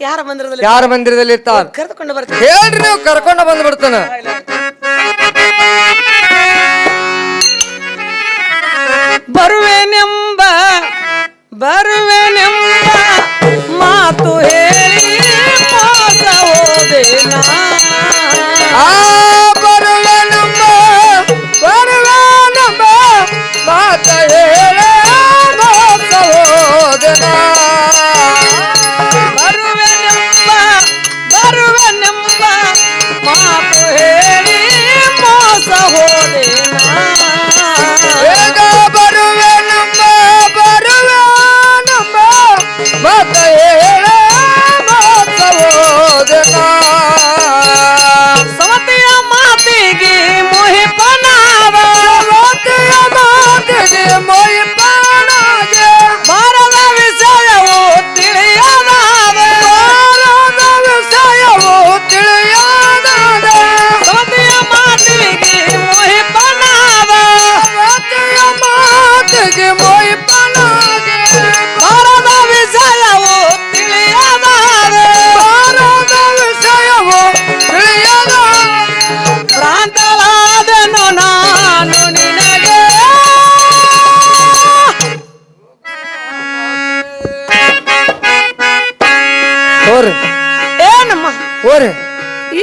ಯಾರ ಮಂದಿರದಲ್ಲಿ ಯಾರ ಮಂದಿರದಲ್ಲಿ ಇರ್ತಾರ ಕರೆದುಕೊಂಡು ಬರ್ತೀನಿ. ಹೇಳ್ರಿ ನೀವು ಕರ್ಕೊಂಡ ಬಂದ್ಬಿಡ್ತಾನ ಬರುವೆನೆಂಬ ಬರುವೆನೆಂಬ ಮಾತು ಹೇಳಿ ಮೋಸ ಹೋದೆ ನಾ. ಆ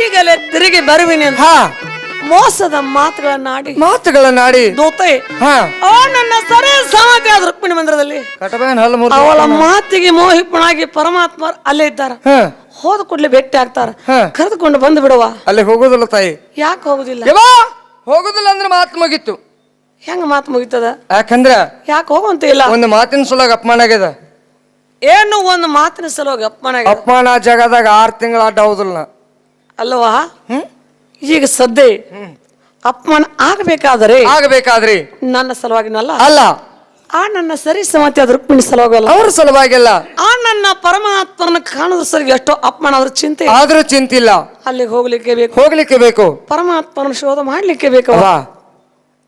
ಈಗಲೇ ತಿರುಗಿ ಬರುವಿನಿ ಅಂತ. ಹಾ. ಮೋಸದ ಮಾತುಗಳನ್ನಾಡಿ ಮಾತುಗಳ ನಾಡಿ ದೋತೆ ಹಾ. ಆ ನನ್ನ ಸರಿ ಸಮಾಧಿ ಆದ ರುಕ್ಮಿಣಿ ಮಂದಿರದಲ್ಲಿ. ಕಟಬೇನ್ ಅವಳ ಮಾತಿಗೆ ಮೋಹಿಪ್ಪನಾಗಿ ಪರಮಾತ್ಮ ಅಲ್ಲೇ ಇದ್ದಾರ. ಹಾ. ಹೋದ ಕೂಡಲೇ ಭೇಟಿ ಆಗ್ತಾರ. ಹಾ. ಕರೆದುಕೊಂಡು ಬಂದು ಬಿಡುವ. ಅಲ್ಲಿ ಹೋಗುದಿಲ್ಲ ತಾಯಿ. ಯಾಕೆ ಹೋಗುದಿಲ್ಲ? ಯವ್ವ ಹೋಗುದಿಲ್ಲ ಅಂದ್ರೆ ಮಾತು ಮುಗೀತು. ಹೆಂಗ ಮಾತು ಮುಗಿತದ? ಯಾಕಂದ್ರ ಯಾಕೆ ಹೋಗುವಂತ ಇಲ್ಲ. ಒಂದು ಮಾತಿನ ಸುಲಾಗ ಅಪಮಾನ ಆಗ್ಯದ ಏನು ಒಂದು ಮಾತಿನ ಸಲುವಾಗಿ ಅಪಮಾನ ಆಗಿದೆ. ಅಪಮಾನ ಜಗದಾಗ ಆರ್ ತಿಂಗಳ ಅಡ್ಡ ಹೌದಿಲ್ಲ ನಾ. ಅಲ್ವಾ ಈಗ ಸದ್ದೆ ಅಪಮಾನ ಆಗಬೇಕಾದ್ರೆ ಆಗಬೇಕಾದ್ರೆ ನನ್ನ ಸಲುವಾಗಿನಲ್ಲ ಅಲ್ಲ. ಆ ನನ್ನ ಸರಿ ಸಮತೆ ಅದ್ರ ರುಕ್ಮಿಣಿ ಸಲುವಾಗಲ್ಲ ಅವ್ರ ಸಲುವಾಗಿಲ್ಲ. ಆ ನನ್ನ ಪರಮಾತ್ಮನ ಕಾಣೋದ್ರ ಸರಿ ಎಷ್ಟೋ ಅಪಮಾನ ಆದ್ರ ಚಿಂತೆ. ಆದ್ರೂ ಚಿಂತಿಲ್ಲ. ಅಲ್ಲಿಗೆ ಹೋಗ್ಲಿಕ್ಕೆ ಬೇಕು. ಹೋಗ್ಲಿಕ್ಕೆ ಬೇಕು. ಪರಮಾತ್ಮನ ಶೋಧ ಮಾಡ್ಲಿಕ್ಕೆ ಬೇಕು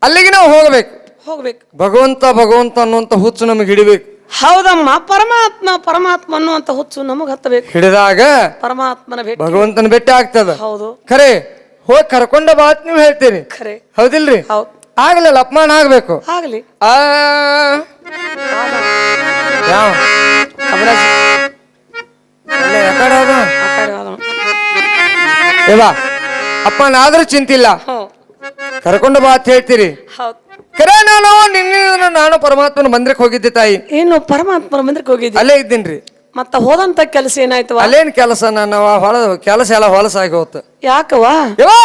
ಅಲ್ಲಿಗೆ ನಾವು ಹೋಗ್ಬೇಕು. ಹೋಗ್ಬೇಕು. ಭಗವಂತ ಭಗವಂತ ಅನ್ನುವಂತ ಹುಚ್ಚು ನಮಗೆ ಹಿಡಿಬೇಕು. ಹೌದಮ್ಮ ಪರಮಾತ್ಮ ಪರಮಾತ್ಮ ಅನ್ನುವಂತ ಹುಚ್ಚು ನಮಗ್ ಹತ್ತಬೇಕು. ಹಿಡಿದಾಗ ಪರಮಾತ್ಮನ ಭೇಟಿ. ಭಗವಂತನ ಭೇಟಿ ಆಗ್ತದ. ಹೌದು. ಖರೆ ಹೋಗಿ ಕರ್ಕೊಂಡ ಬಾತ್ ನೀವು ಹೇಳ್ತೀರಿ. ಖರೆ. ಹೌದಿಲ್ರಿ? ಹೌದು. ಆಗ್ಲಿಲ್ಲ ಅಪಮಾನ ಆಗ್ಬೇಕು. ಆಗ್ಲಿ. ಆ ಯಾವ? ಕಮಲಾಜಿ, ಅಲ್ಲ, ಯಾಕಡೆ ಅದು? ಆ ಕಡೆ ಹೋದವ. ಯವ್ವ, ಅಪ್ಪನ ಆದ್ರೂ ಚಿಂತಿಲ್ಲ. ಕರ್ಕೊಂಡು ಬಾ ಅಂತ ಹೇಳ್ತೀರಿ. ಹೌದು. ಖರೆ ನಾನು ನಿನ್ನೆ ನಾನು ಪರಮಾತ್ಮನ ಮಂದಿರಕ್ಕೆ ಹೋಗಿದ್ದೆ ತಾಯಿ. ಏನು ಪರಮಾತ್ಮನ ಮಂದಿರಕ್ಕೆ ಹೋಗಿದ್ದೆ? ಅಲ್ಲೇ ಇದ್ದೀನ್ರಿ. ಮತ್ತ ಹೋದಂತ ಕೆಲಸ ಏನಾಯ್ತವ? ಅಲ್ಲೇನ್ ಕೆಲಸ? ನಾನು ಹೊಲ ಕೆಲಸ ಎಲ್ಲ ಹೊಲಸಾಗಿ ಹೋತ. ಯಾಕವ ಯವ್ವ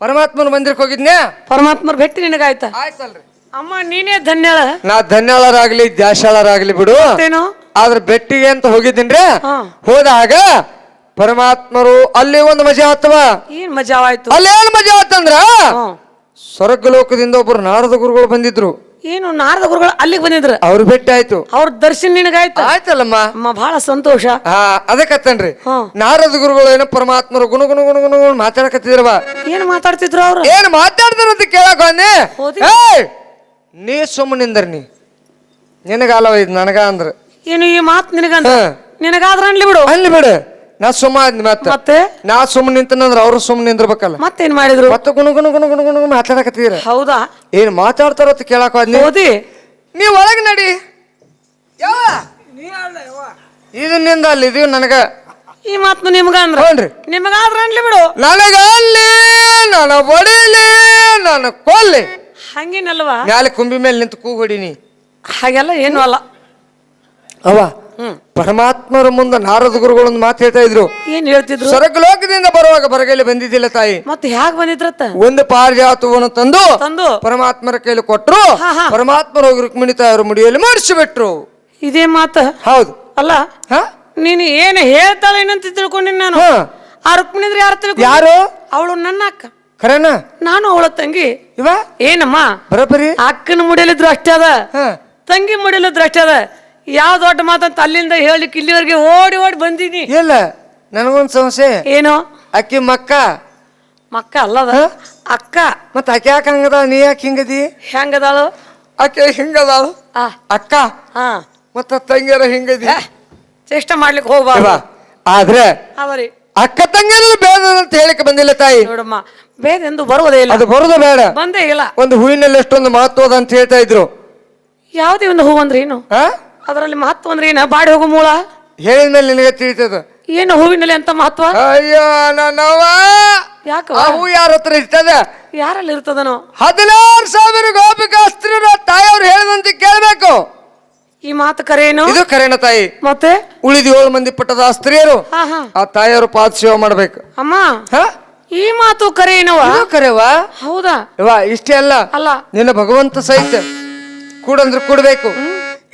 ಪರಮಾತ್ಮನ ಮಂದಿರಕ್ಕೆ ಹೋಗಿದ್ನ್ಯಾ? ಪರಮಾತ್ಮರ ಭೇಟಿ ನಿನಗಾಯ್ತ? ಆಯ್ತಲ್ರಿ. ಅಮ್ಮ ನೀನೇ ಧನ್ಯಳ? ನಾ ಧನ್ಯಾಳರಾಗ್ಲಿ ದ್ಯಾಶಾಳರಾಗ್ಲಿ ಬಿಡು. ಮತ್ತೇನು? ಆದ್ರ ಬೆಟ್ಟಿಗೆ ಅಂತ ಹೋಗಿದ್ದೀನ್ರಿ. ಹಾ. ಹೋದಾಗ ಪರಮಾತ್ಮರು ಅಲ್ಲಿ ಒಂದು ಮಜಾ ಆತವ ಏನ್ ಆಯ್ತು? ಅಲ್ಲೇನ್ ಮಜಾ ಆತಂದ್ರ ಹ್ಮ್. ಸ್ವರ್ಗ ಲೋಕದಿಂದ ಒಬ್ಬರು ನಾರದ ಗುರುಗಳು ಬಂದಿದ್ರು. ಏನು ನಾರದ ಗುರುಗಳು ಅಲ್ಲಿಗೆ ಬಂದಿದ್ರು? ಅವ್ರು ಭೇಟಿ ಆಯ್ತು. ಅವ್ರ ದರ್ಶನ ನಿನಗಾಯ್ತು? ಆಯ್ತಲ್ಲಮ್ಮ. ಅಮ್ಮ ಬಹಳ ಸಂತೋಷ. ಆ ಅದಕ್ಕತ್ತನ್ರಿ. ನಾರದ ಗುರುಗಳು ಏನೋ ಪರಮಾತ್ಮರು ಗುಣ ಗುಣ ಗುಣ ಗುಣ ಗುಣ ಮಾತಾಡಕತ್ತಿದ್ರವ. ಏನು ಮಾತಾಡ್ತಿದ್ರು ಅವ್ರು? ಏನ್ ಮಾತಾಡ್ತಾರ ಅಂತ ಕೇಳಕ್ ಬಂದೆ ಹೋದಿ? ಏಯ್! ನೀ ಸುಮ್ಮನಿಂದ್ರ ನೀ. ನಿನಗಾಲವ ಇದು ನನಗ ಅಂದ್ರೆ. ಏನು ಈ ಮಾತು ನಿನಗಂತ? ಹಾ. ನಿನಗಾದ್ರ ಅನ್ಲಿ ಬಿಡು. ಅಲ್ಲಿ ಬಿಡು. ನಾ ಸುಮ್ಮ ಮತ್ತ. ಮತ್ತೆ? ನಾ ಸುಮ್ಮನೆ ನಿಂತನಂದ್ರ ಅವ್ರು ಸುಮ್ಮನೆ ನಿಂದಿರ್ಬೇಕಲ್ಲ. ಮತ್ತೇನ್ ಮಾಡಿದ್ರು? ಮತ್ತೆ ಗುಣ ಗುಣ ಗುಣ ಗುಣ ಗುಣ ಮಾತಾಡಕತ್ತೀರ? ಹೌದಾ? ಏನ್ ಮಾತಾಡ್ತಾರ ಅಂತ ಕೇಳಕ್ ಹೋದ್ನಿ? ಓದಿ. ನೀ ಒಳಗ್ ನಡಿ. ಯವ್ವ. ಇದು ನಿಂದ ಅಲ್ಲಿ ಇದೀವಿ ನನಗ. ಈ ಮಾತು ನಿಮ್ಗ ಅಂದ್ರ? ಹ್ಞೂನ್ರಿ ಆದ್ರೆ ಅನ್ಲಿ ಬಿಡು. ನನಗ ಅಲ್ಲಿ ನನ್ನ ಬಡಿಲಿ ನನ್ನ ಕೊಲ್ಲಿ. ಹಂಗೇನಲ್ವಾ? ಮ್ಯಾಲೆ ಕುಂಬಿ ಮೇಲೆ ನಿಂತು ಕೂಗ್ ಹೊಡಿನಿ. ಹಾಗೆಲ್ಲ ಏನು ಅಲ್ಲ. ಅವ ಪರಮಾತ್ಮರ ಮುಂದೆ ನಾರದ ಗುರುಗಳು ಒಂದು ಮಾತು ಹೇಳ್ತಾ ಇದ್ರು. ಏನ್ ಹೇಳ್ತಿದ್ರು? ಸರಕ ಲೋಕದಿಂದ ಬರುವಾಗ ಬರಗೈಲಿ ಬಂದಿದ್ದಿಲ್ಲ ತಾಯಿ. ಮತ್ತೆ ಹ್ಯಾಕ್ ಬಂದಿದ್ರತ್ತ? ಒಂದು ಪಾರಿಜಾತವನ್ನು ತಂದು ತಂದು? ಪರಮಾತ್ಮರ ಕೈಲಿ ಕೊಟ್ರು. ಪರಮಾತ್ಮರ ಹೋಗಿ ರುಕ್ಮಿಣಿ ತಾಯಿಯವರು ಮುಡಿಯಲ್ಲಿ ಮಾಡಿಸಿಬಿಟ್ರು. ಇದೇ ಮಾತ? ಹೌದು. ಅಲ್ಲ ನೀನು ಏನು ಹೇಳ್ತಾಳೆ ಏನಂತ ತಿಳ್ಕೊಂಡಿನಿ ನಾನು. ಆ ರುಕ್ಮಿಣಿದ್ರೆ ಯಾರು ತಿಳ್ಕೊ ಯಾರು? ಅವಳು ನನ್ನ ಅಕ್ಕ. ಖರೇನ? ನಾನು ಅವಳ ತಂಗಿ. ಇವ? ಏನಮ್ಮ? ಬರೋಬ್ಬರಿ? ಅಕ್ಕನ ಮುಡಿಯಲಿದ್ರು ಅಷ್ಟೇ ಅದ. ತಂಗಿ ಮುಡಿಯಲಿದ್ರು ಅಷ್ಟೇ ಅದ. ಯಾವ ದೊಡ್ಡ ಮಾತಂತ ಅಲ್ಲಿಂದ ಹೇಳಿಕ್ ಇಲ್ಲಿವರೆಗೆ ಓಡಿ ಓಡಿ ಬಂದಿನಿ. ಇಲ್ಲ ನನಗೊಂದು ಸಮಸ್ಯೆ. ಏನು? ಅಕ್ಕಿ ಮಕ್ಕ. ಮಕ್ಕ ಅಲ್ಲದ? ಅಕ್ಕ. ಮತ್ತ ಅಕ್ಕ ಯಾಕೆ ಹಂಗದ? ನೀ ಯಾಕೆ ಹಿಂಗದಿ? ಹೆಂಗದಾಳು? ಅಕ್ಕಿ ಹಿಂಗದಾಳು. ಆ. ಅಕ್ಕ. ಹಾ. ಮತ್ತ ತಂಗಿಯರ ಹಿಂಗದಿ. ಚೇಷ್ಟ ಮಾಡ್ಲಿಕ್ಕೆ ಹೋಗ್ಬಾರ ಹೋಗ್ಬಾರ್ದು ಆದ್ರೆ ಅವರಿ ಅಕ್ಕ ತಂಗಿಯರ ಬೇಡ ಅಂತ ಹೇಳಿಕೆ ಬಂದಿಲ್ಲ ತಾಯಿ. ನೋಡಮ್ಮ ಬೇಡ ಎಂದು ಬರುವುದೇ ಇಲ್ಲ. ಅದು ಬರೋದು ಬೇಡ. ಬಂದೇ ಇಲ್ಲ. ಒಂದು ಹೂವಿನಲ್ಲಿ ಎಷ್ಟೊಂದು ಮಹತ್ವದ ಅಂತ ಹೇಳ್ತಾ ಇದ್ರು. ಯಾವುದೇ ಒಂದು ಹೂ ಅಂದ್ರೆ ಏನು? ಆ ಅದರಲ್ಲಿ ಮಹತ್ವ ಅಂದ್ರೆ ಏನ? ಬಾಡಿ ಹೋಗು ಮೂಲ? ಹೇಳಿದ ಮೇಲೆ ನಿನಗೆ ತಿಳಿತದ. ಏನು ಹೂವಿನಲ್ಲಿ ಅಂತ ಮಹತ್ವ? ಅಯ್ಯೋ ನನ್ನವ್ವ! ಯಾಕ ಆ ಹೂ ಯಾರ ಹತ್ರ ಇರ್ತದ? ಯಾರಲ್ಲಿ ಇರ್ತದನೋ? ಹದಿನಾರು ಸಾವಿರ ಗೋಪಿಕಾಸ್ತ್ರ ತಾಯಿಯವ್ರು ಹೇಳಿದಂತೆ ಕೇಳಬೇಕು. ಈ ಮಾತು ಕರೇನು ಇದು ಕರೆನ ತಾಯಿ. ಮತ್ತೆ? ಉಳಿದ ಏಳು ಮಂದಿ ಪಟ್ಟದ ಸ್ತ್ರೀಯರು ಹಾ ಹಾ. ಆ ತಾಯಿಯವರು ಪಾದ ಸೇವೆ ಮಾಡ್ಬೇಕು. ಅಮ್ಮ ಹ? ಈ ಮಾತು ಕರೇನವ ಇದು ಕರೆವಾ ಹೌದಾ? ಯವ್ವ ಇಷ್ಟೇ ಅಲ್ಲ. ಅಲ್ಲ. ನಿನ್ನ ಭಗವಂತ ಸಹಿತ ಕೂಡಂದ್ರೆ ಕೂಡ್ಬೇಕು.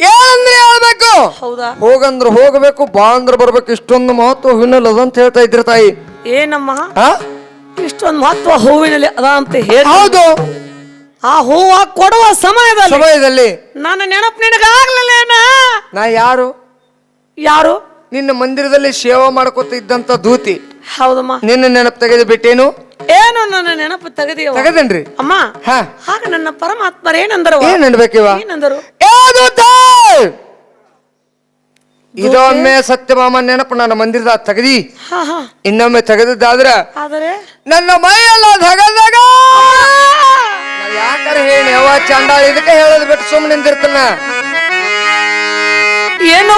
ಏನಂದ್ರೆ ಹೇಳ್ಬೇಕು? ಹೌದಾ? ಹೋಗಂದ್ರೆ ಹೋಗಬೇಕು ಬಾ ಅಂದ್ರೆ ಬರ್ಬೇಕು ಇಷ್ಟೊಂದು ಮಹತ್ವ ಹೂವಿನಲ್ಲಿ ಅದ ಅಂತ ಹೇಳ್ತಾ ಇದ್ರ ತಾಯಿ. ಏನಮ್ಮ? ಹಾ ಇಷ್ಟೊಂದು ಮಹತ್ವ ಹೂವಿನಲ್ಲಿ ಅದ ಅಂತ ಹೇಳಿ. ಹೌದು. ಆ ಹೂವ ಕೊಡುವ ಸಮಯದಲ್ಲಿ ಸಮಯದಲ್ಲಿ. ನನ್ನ ನೆನಪು ನಿನಗಾಗ್ಲಿಲ್ಲೇನ? ನಾ ಯಾರು? ಯಾರು? ನಿನ್ನ ಮಂದಿರದಲ್ಲಿ ಸೇವಾ ಮಾಡ್ಕೊತ ಇದ್ದಂತ ದೂತಿ. ಹೌದಮ್ಮ. ನಿನ್ನ ನೆನಪು ತೆಗೆದು ಬಿಟ್ಟೇನು ಏನು ನನ್ನ ನೆನಪು ತೆಗೆದಿಯವ ತೆಗದೇನ್ರಿ? ಅಮ್ಮ ಹಾ. ಆಗ ನನ್ನ ಪರಮಾತ್ಮರ ಏನಂದರು ಏನ್ ಅನ್ಬೇಕಿವ ಏನಂದರು? ಇದೊಮ್ಮೆ ಸತ್ಯಮಾಮ ನೆನಪು ನನ್ನ ಮಂದಿರದ ತೆಗದಿ. ಹಾ ಹಾ. ಇನ್ನೊಮ್ಮೆ ತೆಗೆದಿದ್ದಾದ್ರ ಆದರೆ? ನನ್ನ ಮೈಯೆಲ್ಲ ತಗದಾಗ ಯಾಕಂದ್ರೆ ಹೇಳಿ? ಯಾವ ಚಂಡಾಳ ಇದಕ್ಕೆ ಹೇಳೋದು ಬಿಟ್ಟು ಸುಮ್ಮನೆ ನಿಂತಿರ್ತಾನ. ಏನು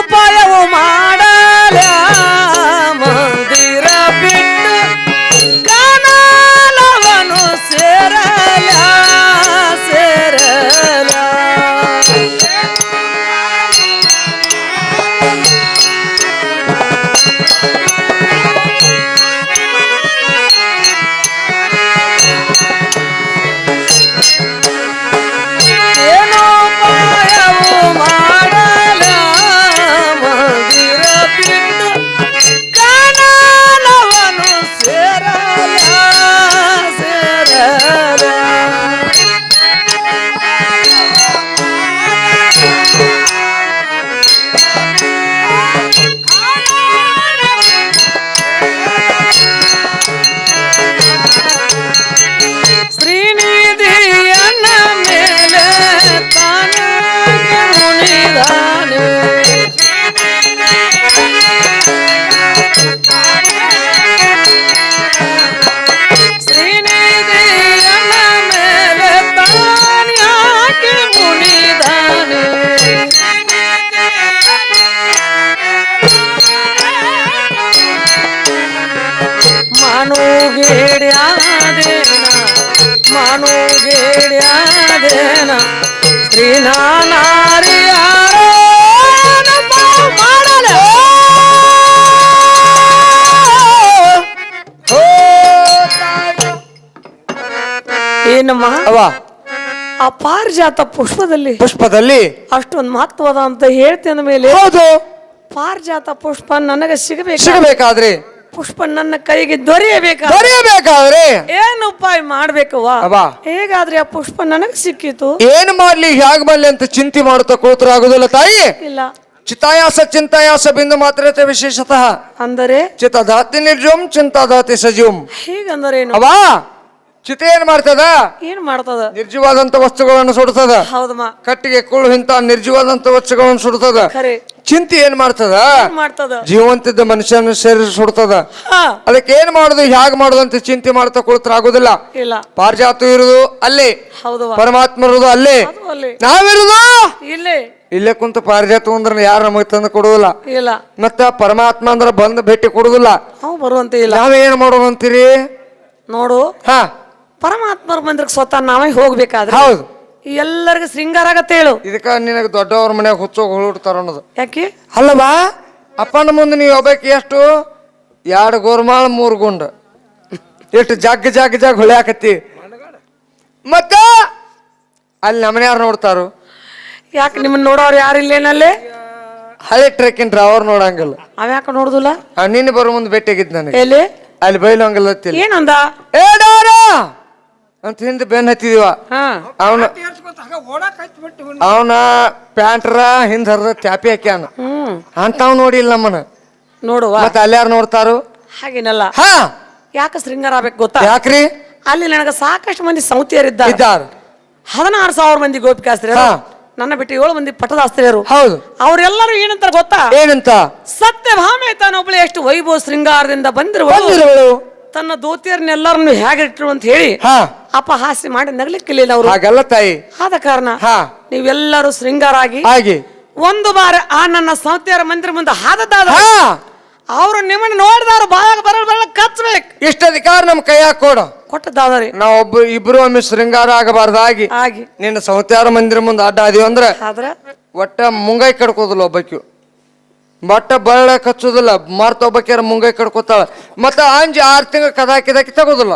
ಮಾಡಲ ಏನಮ್ಮ? ಅವ ಪಾರಿಜಾತ ಪುಷ್ಪದಲ್ಲಿ. ಪುಷ್ಪದಲ್ಲಿ? ಅಷ್ಟೊಂದು ಮಹತ್ವದ ಅಂತ ಹೇಳ್ತೇನೆ ಮೇಲೆ. ಹೌದು. ಪಾರಿಜಾತ ಪುಷ್ಪ ನನಗೆ ಸಿಗಬೇಕು ಸಿಗಬೇಕಾದ್ರೆ ಪುಷ್ಪ ನನ್ನ ಕೈಗೆ ದೊರೆಯಬೇಕು ದೊರೆಯಬೇಕಾದ್ರೆ ಏನು ಉಪಾಯ ಮಾಡ್ಬೇಕವ್ವ? ಅವಾ. ಹೇಗಾದ್ರೆ ಆ ಪುಷ್ಪ ನನಗೆ ಸಿಕ್ಕಿತು? ಏನ್ ಮಾಡ್ಲಿ ಹ್ಯಾಗ್ ಬರ್ಲಿ ಅಂತ ಚಿಂತೆ ಮಾಡುತ್ತಾ ಕೂತ್ರ ಆಗುದಿಲ್ಲ ತಾಯಿ? ಇಲ್ಲ. ಚಿತಾಯಾಸ ಚಿಂತಾಯಾಸ ಬಿಂದು ಮಾತ್ರತೆ ವಿಶೇಷತಃ. ಅಂದರೆ? ಚಿತಾಧಾತಿ ನಿರ್ಜುಮ್ ಚಿಂತಾದಾತಿ ಸಜೀವಂ ಹೀಗಂದರೇನು? ಅವಾ ಚಿತೆ ಏನ್ ಮಾಡ್ತದ? ಏನ್ ಮಾಡ್ತದ? ನಿರ್ಜೀವಾದಂತ ವಸ್ತುಗಳನ್ನು ಸುಡ್ತದ. ಹೌದಮ್ಮ. ಕಟ್ಟಿಗೆ ಕುಳ್ಳು ಇಂತ ನಿರ್ಜೀವಾದಂತ ವಸ್ತುಗಳನ್ನು ಸುಡ್ತದ. ಖರೆ. ಚಿಂತೆ ಏನ್ ಮಾಡ್ತದ? ಮಾಡ್ತದ? ಜೀವಂತಿದ್ದ ಮನುಷ್ಯನ ಶರೀರ ಸುಡ್ತದ? ಅದಕ್ಕೆ ಏನ್ ಮಾಡುದು ಹ್ಯಾಗ್ ಮಾಡುದು ಅಂತ ಚಿಂತೆ ಮಾಡ್ತಾ ಕುಳಿತ್ರ ಆಗುದಿಲ್ಲ. ಇಲ್ಲ. ಪಾರಿಜಾತ ಇರುದು ಅಲ್ಲೇ. ಪರಮಾತ್ಮ ಇರುದು ಅಲ್ಲೇ. ನಾವಿರುದು? ಇಲ್ಲೇ. ಇಲ್ಲೇ ಕುಂತ ಪಾರಿಜಾತ ಅಂದ್ರೆ ಯಾರು ನಮಗೆ ತಂದು ಕೊಡುದಿಲ್ಲ. ಇಲ್ಲ. ಮತ್ತ ಪರಮಾತ್ಮ ಅಂದ್ರೆ ಬಂದು ಭೇಟಿ ಕೊಡುದಿಲ್ಲ. ಬರುವಂತೆ ಇಲ್ಲ. ನಾವೇನ್ ಮಾಡೋದು ಅಂತೀರಿ? ನೋಡು. ಹಾ. ಪರಮಾತ್ಮರ ಮಂದಿರಕ್ಕೆ ಸ್ವತಃ ನಾವೇ ಹೋಗ್ಬೇಕಾದ್ರೆ. ಹೌದು. ಎಲ್ಲರಿಗೂ ಶೃಂಗಾರ ಆಗತ್ತೆ ಹೇಳು. ಇದಕ್ಕ ನಿನಗೆ ದೊಡ್ಡವ್ರ ಮನ್ಯಾಗ ಹುಚ್ಚೋಗಿ ಹೊಳಿಡ್ತಾರ ಅನ್ನೋದು. ಯಾಕೆ? ಅಲ್ಲವಾ? ಅಪ್ಪನ ಮುಂದೆ ನೀವು ಒಬ್ಬಾಕಿ ಎಷ್ಟು? ಎರಡು ಗೋರ್ಮಾಳ ಮೂರು ಗುಂಡ. ಎಷ್ಟು ಜಗ್ ಜಗ್ ಜಗ್ ಹೊಳ್ಯಾಕತ್ತಿ ಮತ್ತ ಅಲ್ಲಿ ನಮ್ಮನ್ಯಾರು ನೋಡ್ತಾರು. ಯಾಕೆ ನಿಮ್ಮನ್ನ ನೋಡೋರು ಯಾರು ಇಲ್ಲೇನಲ್ಲಿ ಹಳೆ ಟ್ರೆಕ್ಕಿನ ಅವ್ರು ನೋಡಂಗಿಲ್ಲ. ಅವ್ಯಾಕ ನೋಡುದಿಲ್ಲ? ಆ, ನಿನ್ನೆ ಬರೋ ಮುಂದೆ ಭೇಟಿಯಾಗಿದ್ದು ನನಗೆ. ಎಲ್ಲಿ? ಅಲ್ಲಿ ಬೈಲಂಗಿಲ್ಲ ಏನಂದ? ಏ ಡಾರ! ಅಂತ ಹಿಂದೆ ಬೆನ್ ಹತ್ತಿದೀವ. ಹಾ. ಅವನ ಅವನ ಪ್ಯಾಂಟ್ರ ಹಿಂದ್ ಹರಿದ ತ್ಯಾಪಿ ಹಾಕ್ಯಾನ. ಹ್ಮ್. ಅಂತಾವ್ ನೋಡಿಲ್ಲ ನಮ್ಮನ ನೋಡುವ. ಮತ್ತೆ ಅಲ್ಯಾರು ನೋಡ್ತಾರು? ಹಾಗೇನಲ್ಲ. ಹಾ. ಯಾಕೆ ಶೃಂಗಾರ ಆಗ್ಬೇಕು ಗೊತ್ತಾ? ಯಾಕ್ರಿ? ಅಲ್ಲಿ ನನಗೆ ಸಾಕಷ್ಟು ಮಂದಿ ಸೌತಿಯರಿದ್ದಾರೆ. ಇದ್ದಾರ. ಹದಿನಾರು ಸಾವಿರ ಮಂದಿ ಗೋಪಿಕಾಸ್ತ್ರಿ ಹಾ. ನನ್ನ ಬಿಟ್ಟು ಏಳು ಮಂದಿ ಪಟ್ಟದಾಸ್ತ್ರೀಯರು ಹೌದು. ಅವರೆಲ್ಲರೂ ಏನಂತಾರೆ ಗೊತ್ತಾ? ಏನಂತ? ಸತ್ಯಭಾಮೆ ತಾನೊಬ್ಳು ಎಷ್ಟು ವೈಭವ ಶೃಂಗಾರದಿಂದ ಬಂದಿರುವಳು. ಬಂದಿರುವಳು. ತನ್ನ ದೋತಿಯರನ್ನೆಲ್ಲರನ್ನು ಇಟ್ಟರು ಅಂತ ಹೇಳಿ ಹಾ. ಅಪಹಾಸ್ಯ ಮಾಡಿ ನಗ್ಲಿಕ್ಕಿಲ್ಲ ಅವರು. ಹಾಗಲ್ಲ ತಾಯಿ. ಆದ ಕಾರಣ ಹಾ. ನೀವೆಲ್ಲರೂ ಶೃಂಗಾರ ಆಗಿ ಹಾಗೆ. ಒಂದು ಬಾರಿ ಆ ನನ್ನ ಸಂತೆಯರ ಮಂದಿರ ಮುಂದೆ ಹಾದದಾದ ಹಾ. ಅವರು ನಿಮ್ಮನ್ನ ನೋಡಿದಾರ ಬಾಯಾಗ ಬರಲ್ ಬರಲ್ಲ ಕಚ್ಚಬೇಕು ಇಷ್ಟ ಅಧಿಕಾರ ನಮ್ ಕೈಯಾಗ ಕೊಡು. ಕೊಟ್ಟದಾದ್ರಿ ನಾವೊಬ್ಬ ಇಬ್ರು ಒಮ್ಮೆ ಶೃಂಗಾರ ಆಗಬಾರ್ದಾಗಿ ಆಗಿ ನಿನ್ನ ಸೌತ್ಯಾರ ಮಂದಿರ ಮುಂದೆ ಅಡ್ಡ ಅದೀವಿ ಅಂದ್ರೆ ಆದ್ರ? ಒಟ್ಟ ಮುಂಗೈ ಕಡ್ಕೋದಿಲ್ಲ ಒಬ್ಬಾಕಿ. ಬಟ್ಟ ಬಳ್ಳ ಕಚ್ಚೋದಿಲ್ಲ. ಮರ್ತ ಒಬ್ಬಕ್ಯಾರ ಮುಂಗೈ ಕಡ್ಕೋತಾಳ. ಮತ್ತ ಅಂಜಿ ಆರ್ ತಿಂಗಳ ಕದ ಹಾಕಿದಾಕಿ ತಗೋದಿಲ್ಲ.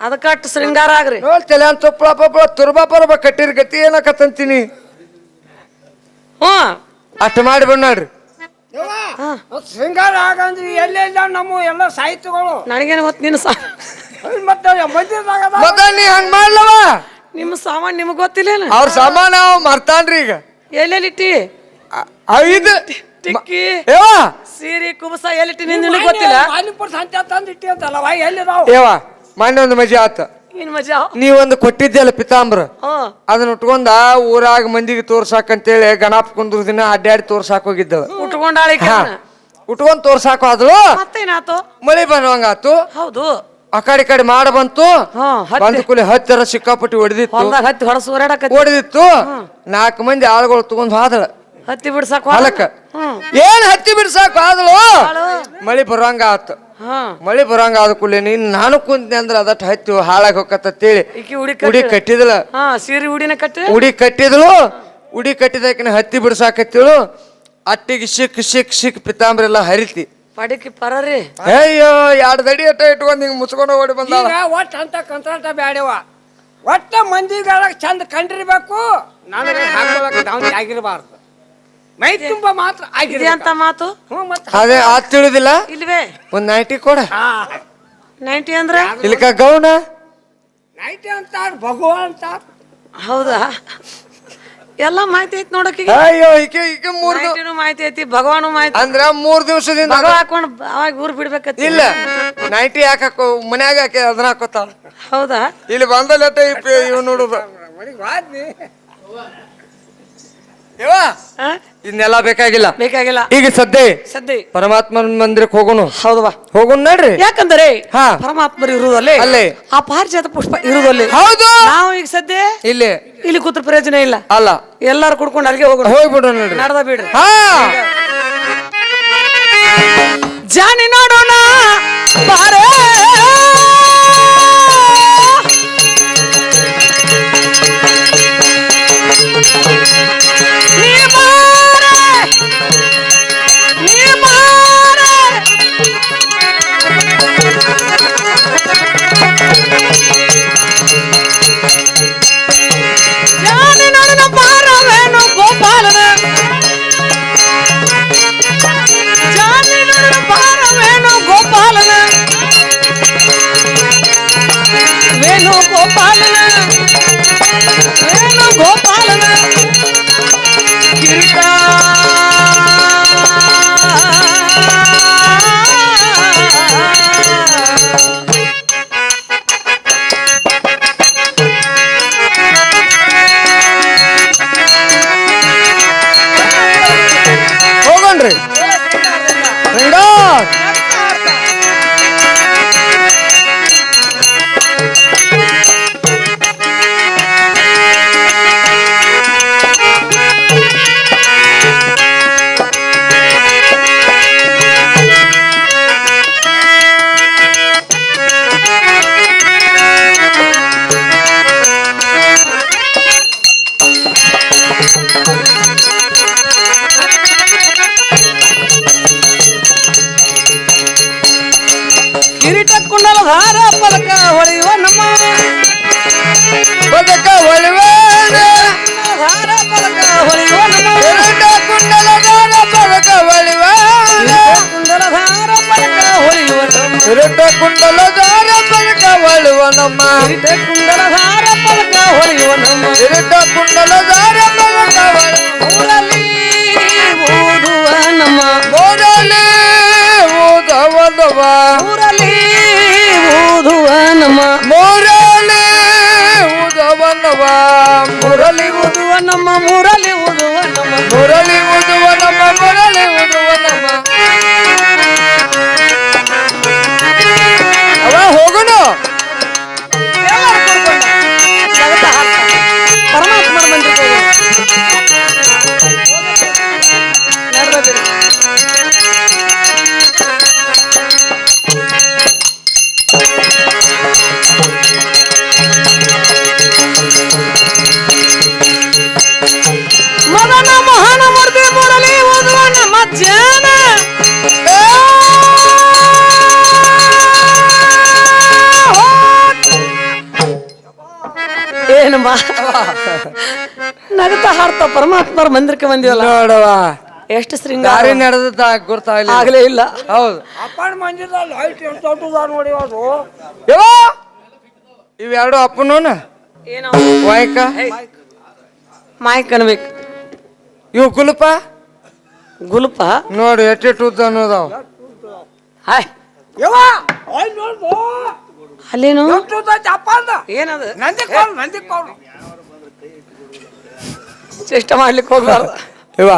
ಅದಕ್ಕಟ್ಟು ಶೃಂಗಾರ ಆಗ್ರಿ. ನೋಡ್ತೇಲೆ ಅಂತ ತುಪ್ಪಳ ಪಪ್ಪಳ ತುರ್ಬಾ ಪರ್ಬ ಕಟ್ಟಿರ ಗತಿ ಏನಕತ್ತಂತೀನಿ? ಹ್ಮ್ ಅಷ್ಟು ಮಾಡಿ ಬಣ್ಣಾಡ್ರಿ ಶೃಂಗಾರ ಆಗಂದ್ರಿ ಎಲ್ಲೆಲ್ಲ ನಮ್ಮ ಎಲ್ಲ ಸಾಹಿತ್ಯಗಳು? ನನಗೇನು ಗೊತ್ತು ನಿನ್ನ ಸಾ ಮತ್ತೆ ಮಂದಿರದಾಗ ಅದಾವ. ಮತ್ತ ನೀ ಹಂಗ ಮಾಡ್ಲವ? ನಿಮ್ಮ ಸಾಮಾನು ನಿಮಗೆ ಗೊತ್ತಿಲ್ಲ ಅವ್ರ ಸಾಮಾನ ಅವ್ ಮರ್ತಾನ್ರಿ ಈಗ. ಎಲ್ಲೆಲ್ಲಿಟ್ಟಿ ಅ- ಐದು. ಟಿಕ್ಕಿ. ಏವಾ ಸೀರೆ ಕುಬಸ ಎಲ್ಲಿಟ್ಟಿ ನಿನ್ನ ನಿನಗೆ ಗೊತ್ತಿಲ್ಲ? ವಾಲಿಪುರ ಸಂತೆ ತಂದು ಇಟ್ಟಿ ಅಂತಲ್ಲವ ಎಲ್ಲಿದಾವ? ಏವಾ ಮೊನ್ನೆ ಒಂದು ಮಜಾ ಆತ. ಏನ್ ಮಜಾ? ನೀವೊಂದು ಕೊಟ್ಟಿದ್ದೆಲ್ಲ ಪಿತಾಂಬ್ರ. ಅದನ್ನ ಉಟ್ಕೊಂಡ ಊರಾಗ ಮಂದಿಗೆ ತೋರ್ಸಾಕಂತೇಳಿ ಗಣಪ ಕುಂದ್ರ ದಿನ ಅಡ್ಡಾಡಿ ತೋರ್ಸಾಕ ಹೋಗಿದ್ದವ ಉಟ್ಕೊಂಡ ಹಾ. ಉಟ್ಕೊಂಡ್ ತೋರ್ಸಾಕ ಆದ್ಳು ಮತ್ತೇನಾತು? ಮಳಿ ಬಂದಂಗಾತು. ಹೌದು. ಆ ಕಡೆ ಈ ಕಡೆ ಮಾಡ ಬಂತು. ಹಾ ಬಂದ ಕೂಲಿ ಹತ್ತಿರ ಸಿಕ್ಕಾಪಟ್ಟಿ ಹೊಡೆದಿತ್ತು. ಹೊಲ್ದಾಗ ಹತ್ತಿ ಓಡಾಡಕತ್ತಿ. ಹೊಡೆದಿತ್ತು. ನಾಲ್ಕು ಮಂದಿ ಆಳುಗಳು ತಗೊಂಡ್ ಹಾದಳ. ಹತ್ತಿ ಬಿಡ್ಸಾಕ ಹೊಲಕ್ಕ. ಹ್ಮ್. ಏನ್ ಹತ್ತಿ ಬಿಡ್ಸಾಕ ಆದಳು ಮಳೆ ಮಳಿ ಬರಂಗ ಆತು ಮಳಿ ಬರಂಗ ಆದ ಕೂಡಲೇ ನೀನ್ ನಾನು ಕುಂತೆ ಅಂದ್ರ ಅದಟ್ ಹತ್ತಿ ಹಾಳಾಗಿ ಹೋಗತ್ತೇಳಿ ಈಕಿ ಉಡಿ ಉಡಿ ಕಟ್ಟಿ ಕಟ್ಟಿದಳ ಹಾ ಸೀರೆ ಉಡಿನ ಕಟ್ಟಿ? ಉಡಿ ಕಟ್ಟಿದಳು ಉಡಿ ಕಟ್ಟಿದಕಿನ ಹತ್ತಿ ಬಿಡ್ಸಾಕತ್ತಿಳು ಅಟ್ಟಿಗೆ ಸಿಕ್ ಸಿಕ್ ಸಿಕ್ ಪಿತಾಂಬ್ರಿ ಎಲ್ಲ ಹರಿತಿ. ಪಡಿಕಿ ಪರರಿ ಅಯ್ಯೋ ಎರಡು ದಡಿ ಅಟ್ಟ ಇಟ್ಕೊಂಡ್ ಹಿಂಗ್ ಮುಚ್ಕೊಂಡು ಓಡಿ ಬಂದ ಈಗ ಒಟ್ಟ ಅಂತ ಕಂತ್ರಾಟ ಬ್ಯಾಡವ ಒಟ್ಟ ಮಂದಿಗಳ ಚಂದ ಕಂಡಿರ್ಬೇಕು. ನಾನು ಆಗಿರಬಾರ್ದು. ಮೈ ತುಂಬ ಮಾತ್ರ ಆಗಿದೆ ಅಂತ ಮಾತು? ಹ್ಞೂ ಮತ್ತೆ ಅದೇ ಆತ್ ತಿಳಿದಿಲ್ಲ? ಇಲ್ವೇ? ಒಂದು ನೈಟಿ ಕೊಡ. ಹಾ. ನೈಂಟಿ ಅಂದ್ರೆ? ಇಲ್ಕ ಗೌಣ? ನೈಟಿ ಅಂತಾರ ಭಗವಾನ್ ಅಂತಾರ. ಹೌದಾ? ಎಲ್ಲ ಮಾಹಿತಿ ಐತಿ ನೋಡಕ್ಕೆ ಅಯ್ಯೋ ಈಕೆ ಈಕೆ ಮೂರು ದಿವ- ನೈಂಟಿನೂ ಮಾಹಿತಿ ಐತಿ ಭಗವಾನು ಮಾಹಿತಿ ಅಂದ್ರ ಮೂರು ದಿವಸದಿಂದ ಭಗವ ಹಾಕೊಂಡು ಅವಾಗ ಊರ್ ಬಿಡ್ಬೇಕತ್ತಿ. ಇಲ್ಲ. ನೈಟಿ ಯಾಕೆ ಹಾಕೋ ಮನ್ಯಾಗ ಹಾಕಿ ಅದನ್ನ ಹಾಕೋತಾಳ? ಹೌದಾ? ಇಲ್ಲಿ ಬಂದಲ್ಲ ಇವ್ ನೋಡುದು. ಮನೆಗೆ ಆ? ಇದನ್ನೆಲ್ಲ ಬೇಕಾಗಿಲ್ಲ. ಬೇಕಾಗಿಲ್ಲ. ಈಗ ಸದ್ಯ ಸದ್ಯ ಪರಮಾತ್ಮನ ಮಂದಿರಕ್ಕೆ ಹೋಗೋಣ. ಹೌದವಾ ಹೋಗೋಣ ನೋಡ್ರಿ. ಯಾಕಂದ್ರೆ ಹಾ. ಪರಮಾತ್ಮರು ಇರುವುದಲ್ಲಿ ಅಲ್ಲೇ. ಆ ಪಾರಿಜಾತ ಪುಷ್ಪ ಇರುವುದಲ್ಲಿ. ಹೌದು. ನಾವು ಈಗ ಸದ್ಯ ಇಲ್ಲಿ. ಇಲ್ಲಿ ಕೂತ್ರ ಪ್ರಯೋಜನ ಇಲ್ಲ. ಅಲ್ಲ. ಎಲ್ಲಾರು ಕುಡ್ಕೊಂಡು ಅಲ್ಲಿಗೆ ಹೋಗೋಣ. ಹೋಗ್ಬಿಡೋಣ ನೋಡ್ರಿ. ನಡೆದ ಬಿಡ್ರಿ. ಹಾ. ಜಾನಿ ನೋಡೋಣ. ಬಾರೆ. చిరుట కుండల హార పలక వలువనమ్మ. చిరుట కుండల హార పలక వలువనమ్మ. చిరుట కుండల హార పలక వలువనమ్మ. ఊరువనమ్మ. ఊరలి ఊదవదవ. ఊరలి ఊదువనమ్మ. ఊరలి ఊదవనవ. ಪರಮಾತ್ಮರ ಮಂದಿರಕ್ಕೆ ಬಂದಿವಲ್ಲ? ನೋಡವ ಎಷ್ಟು ಶೃಂಗಾರ? ದಾರಿ ನಡೆದ ಗುರ್ತಾಗ್ಲೇ ಆಗಲೇ ಇಲ್ಲ. ಹೌದು. ಅಪ್ಪನ ಮಂದಿರ ಲೈಟ್ ಎಷ್ಟು ದೊಡ್ಡದ ನೋಡಿ ಅದು. ಯವ್ವ? ಇವೆರಡು ಅಪ್ಪನೋನ? ಏನೋ? ವಾಯ್ಕ? ಮಾಯ್ಕ್ ಅನ್ಬೇಕು. ಇವು ಗುಲ್ಪ? ಗುಲ್ಪ? ನೋಡಿ ಎಟ್ಟಿ ಉದ್ದ ಅನ್ನೋದಾವ. ಹಾಯ್. ಯವ್ವ? ಅಲ್ಲಿ ನೋಡ್ದು ಅಲ್ಲೇನು? ಏನದು ನಂದಿ ಕೋಲ್ ನಂದಿ ಕೋಲ್ ಚೇಷ್ಟ ಮಾಡ್ಲಿಕ್ಕೆ ಹೋಗ್ಬಾರ್ದು. ಇವ.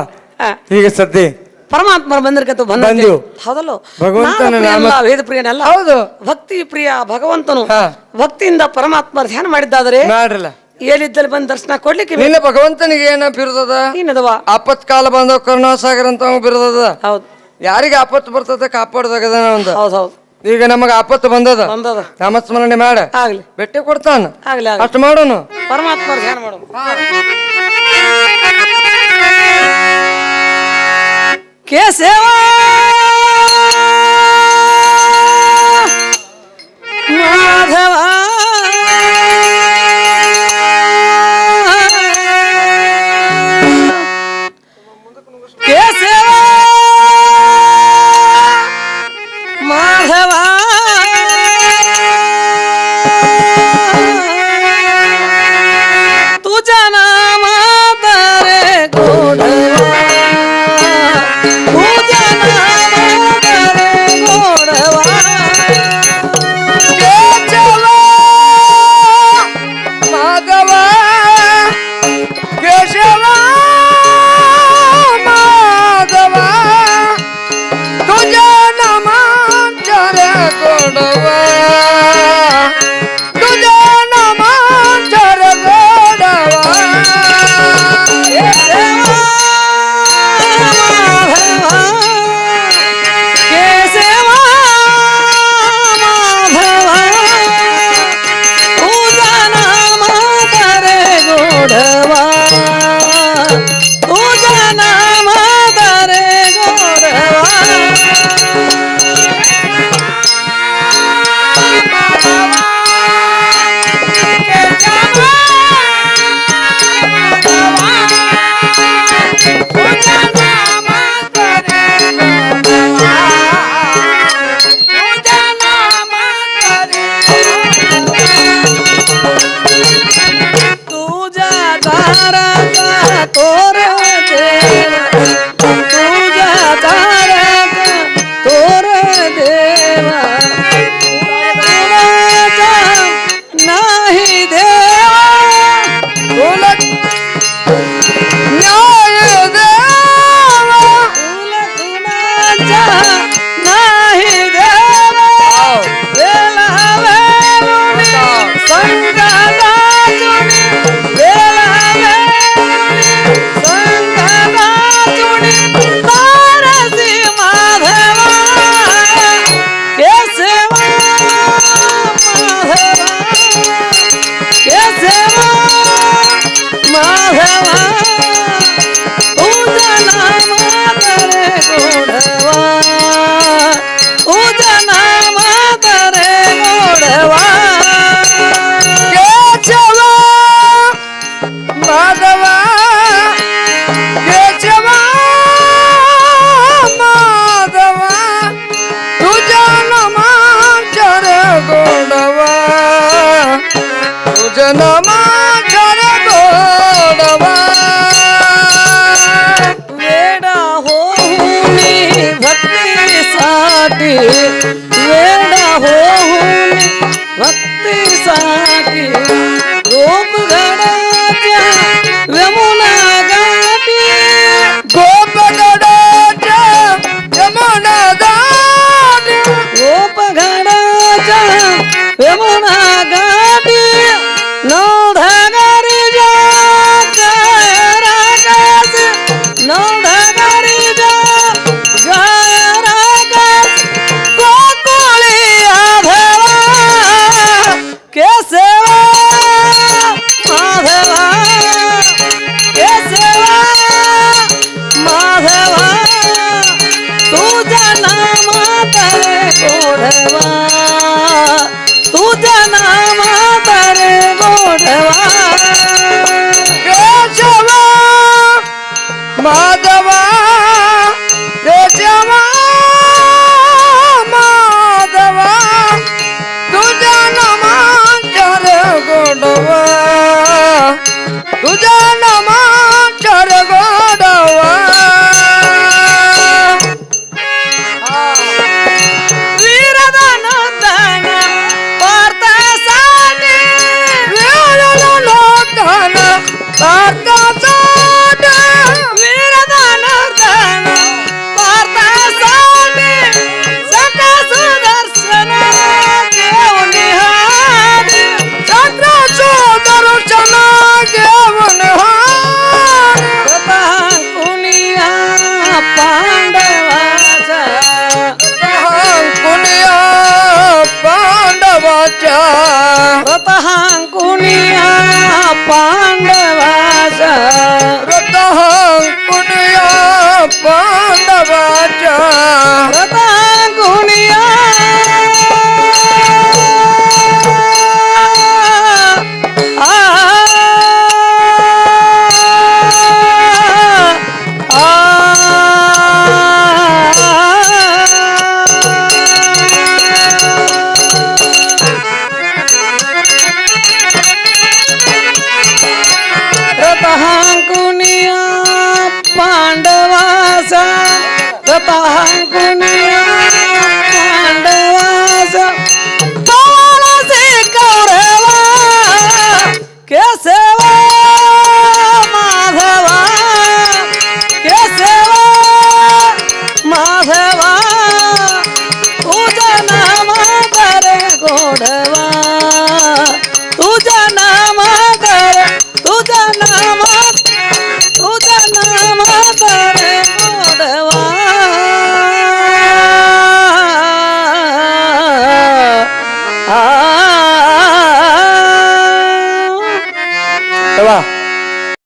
ಈಗ ಸದ್ದಿ ಪರಮಾತ್ಮರು ಬಂದಿರ್ಕಂತ ಬಂದ. ಹೌದಲ್ಲ? ಭಗವಂತನ ವೇದ ಪ್ರಿಯನಲ್ಲ ಹೌದು. ಭಕ್ತಿ ಪ್ರಿಯ ಭಗವಂತನು. ಭಕ್ತಿಯಿಂದ ಪರಮಾತ್ಮ ಧ್ಯಾನ ಮಾಡಿದ್ದಾದ್ರೆ ಮಾಡ್ರಲ್ಲ. ಏನಿದ್ದಲ್ಲಿ ಬಂದು ದರ್ಶನ ಕೊಡ್ಲಿಕ್ಕೆ ನಿನ್ನ ಭಗವಂತನಿಗೆ ಏನ ಬಿರುದದ? ಏನದವ ಆಪತ್ ಕಾಲ ಬಂದ ಕರುಣಾಸಾಗರ್ ಅಂತ ಬಿರುದದ? ಹೌದು. ಯಾರಿಗೆ ಆಪತ್ತು ಬರ್ತದ ಕಾಪಾಡ್ದಾಗದ ಒಂದು ಹೌದು ಹೌದು. ಈಗ ನಮಗ ಆಪತ್ತು ಬಂದದ? ಬಂದದ. ನಾಮಸ್ಮರಣೆ ಮಾಡ. ಆಗ್ಲಿ. ಬೆಟ್ಟಿ ಕೊಡ್ತಾನ? ಆಗ್ಲಿ ಅಷ್ಟು ಮಾಡೋನು? ಪರಮಾತ್ಮ ಧ್ಯಾನ ಮಾಡೋದು કે સેવા? માધવા এমন আগা sa tatahang